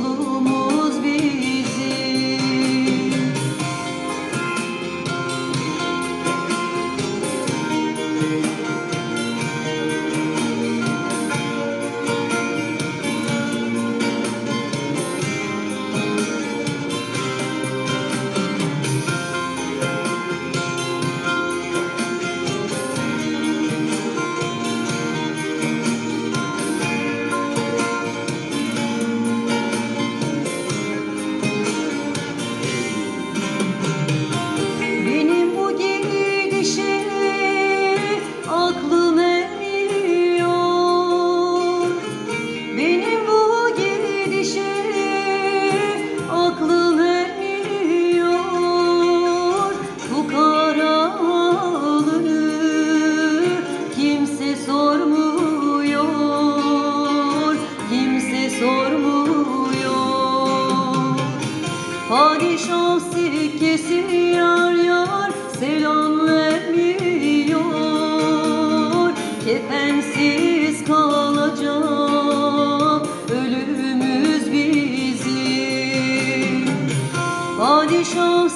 yolumuz Padişah sikkesi yar yar selam vermiyor Kefensiz kalacak ölümümüz bizim. Padişah